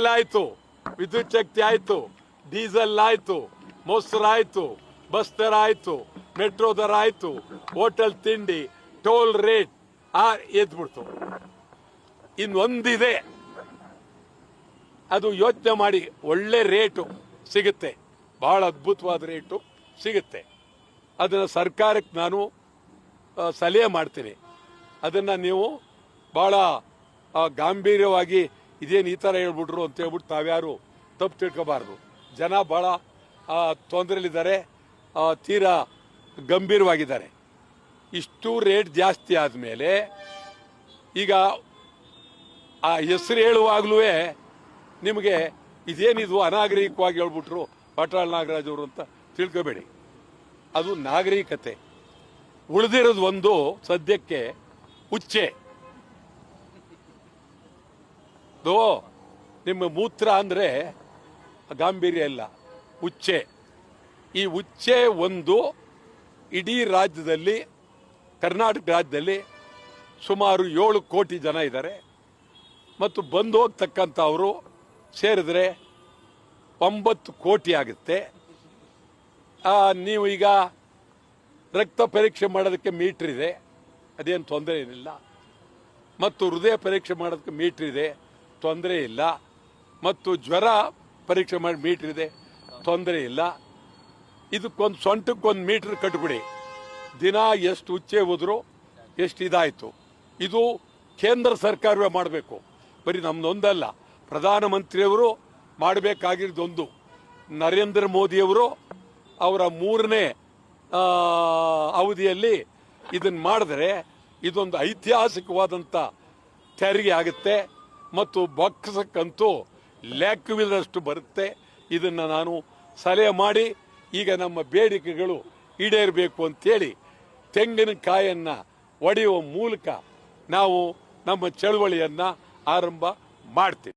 ಹಾಲಾಯ್ತು ವಿದ್ಯುತ್ ಶಕ್ತಿ ಆಯ್ತು, ಡೀಸೆಲ್ ಆಯ್ತು, ಮೊಸರು ಆಯ್ತು, ಬಸ್ ದರ ಆಯ್ತು, ಮೆಟ್ರೋ ದರ ಆಯ್ತು, ಹೋಟೆಲ್ ತಿಂಡಿ, ಟೋಲ್ ರೇಟ್, ಆ ಎದ್ಬಿಡ್ತು. ಇನ್ನೊಂದಿದೆ. ಅದು ಯೋಚನೆ ಮಾಡಿ ಒಳ್ಳೆ ರೇಟು ಸಿಗುತ್ತೆ. ಬಹಳ ಅದ್ಭುತವಾದ ರೇಟು ಸಿಗುತ್ತೆ. ಅದನ್ನು ಸರ್ಕಾರಕ್ಕೆ ನಾನು ಸಲಹೆ ಮಾಡ್ತೀನಿ. ಅದನ್ನು ನೀವು ಭಾಳ ಗಾಂಭೀರ್ಯವಾಗಿ ಇದೇನು ಈ ಥರ ಹೇಳ್ಬಿಟ್ರು ಅಂತ ಹೇಳ್ಬಿಟ್ಟು ತಾವ್ಯಾರು ತಪ್ಪು ತಿಳ್ಕೊಬಾರ್ದು. ಜನ ಭಾಳ ತೊಂದರೆಲಿದ್ದಾರೆ ತೀರಾ ಗಂಭೀರವಾಗಿದ್ದಾರೆ. ಇಷ್ಟು ರೇಟ್ ಜಾಸ್ತಿ ಆದಮೇಲೆ ಈಗ ಆ ಹೆಸರು ಹೇಳುವಾಗಲೂ ನಿಮಗೆ ಇದೇನಿದು ಅನಾಗರಿಕವಾಗಿ ಹೇಳ್ಬಿಟ್ರು ಪಾಟಾಳ್ ನಾಗರಾಜ್ ಅವರು ಅಂತ ತಿಳ್ಕೋಬೇಡಿ. ಅದು ನಾಗರಿಕತೆ. ಉಳಿದಿರೋದು ಒಂದು ಸದ್ಯಕ್ಕೆ ಉಚ್ಚೆ ದೋ, ನಿಮ್ಮ ಮೂತ್ರ ಅಂದರೆ ಗಾಂಭೀರ್ಯ ಇಲ್ಲ, ಉಚ್ಚೆ. ಈ ಉಚ್ಚೆ ಒಂದು ಇಡೀ ರಾಜ್ಯದಲ್ಲಿ, ಕರ್ನಾಟಕ ರಾಜ್ಯದಲ್ಲಿ ಸುಮಾರು ಏಳು ಕೋಟಿ ಜನ ಇದ್ದಾರೆ. ಮತ್ತು ಬಂದು ಹೋಗ್ತಕ್ಕಂಥವರು ಸೇರಿದ್ರೆ ಒಂಬತ್ತು ಕೋಟಿ ಆಗುತ್ತೆ. ನೀವು ಈಗ ರಕ್ತ ಪರೀಕ್ಷೆ ಮಾಡೋದಕ್ಕೆ ಮೀಟ್ರ್ ಇದೆ, ಅದೇನು ತೊಂದರೆ ಏನಿಲ್ಲ. ಮತ್ತು ಹೃದಯ ಪರೀಕ್ಷೆ ಮಾಡೋದಕ್ಕೆ ಮೀಟ್ರ್ ಇದೆ. ತೊಂದರೆ ಇಲ್ಲ. ಮತ್ತು ಜ್ವರ ಪರೀಕ್ಷೆ ಮಾಡಿ ಮೀಟ್ರ್ ಇದೆ. ತೊಂದರೆ ಇಲ್ಲ. ಇದಕ್ಕೊಂದು ಸೊಂಟಕ್ಕೊಂದು ಮೀಟ್ರ್ ಕಟ್ಬಿಡಿ. ದಿನ ಎಷ್ಟು ಉಚ್ಚೆ ಹೋದ್ರು ಎಷ್ಟು ಇದಾಯಿತು. ಇದು ಕೇಂದ್ರ ಸರ್ಕಾರವೇ ಮಾಡಬೇಕು. ಬರೀ ನಮ್ದೊಂದಲ್ಲ. ಪ್ರಧಾನಮಂತ್ರಿಯವರು ಮಾಡಬೇಕಾಗಿರೋದೊಂದು. ನರೇಂದ್ರ ಮೋದಿಯವರು ಅವರ ಮೂರನೇ ಅವಧಿಯಲ್ಲಿ ಇದನ್ನು ಮಾಡಿದ್ರೆ ಇದೊಂದು ಐತಿಹಾಸಿಕವಾದಂಥ ತೆರಿಗೆ ಆಗುತ್ತೆ. ಮತ್ತು ಬಾಕ್ಸಕ್ಕಂತೂ ಲೆಕ್ಕವಿಲ್ಲದಷ್ಟು ಬರುತ್ತೆ. ಇದನ್ನು ನಾನು ಸಲಹೆ ಮಾಡಿ, ಈಗ ನಮ್ಮ ಬೇಡಿಕೆಗಳು ಈಡೇರಬೇಕು ಅಂತೇಳಿ ತೆಂಗಿನಕಾಯನ್ನು ಒಡೆಯುವ ಮೂಲಕ ನಾವು ನಮ್ಮ ಚಳುವಳಿಯನ್ನು ಆರಂಭ ಮಾಡ್ತೀವಿ.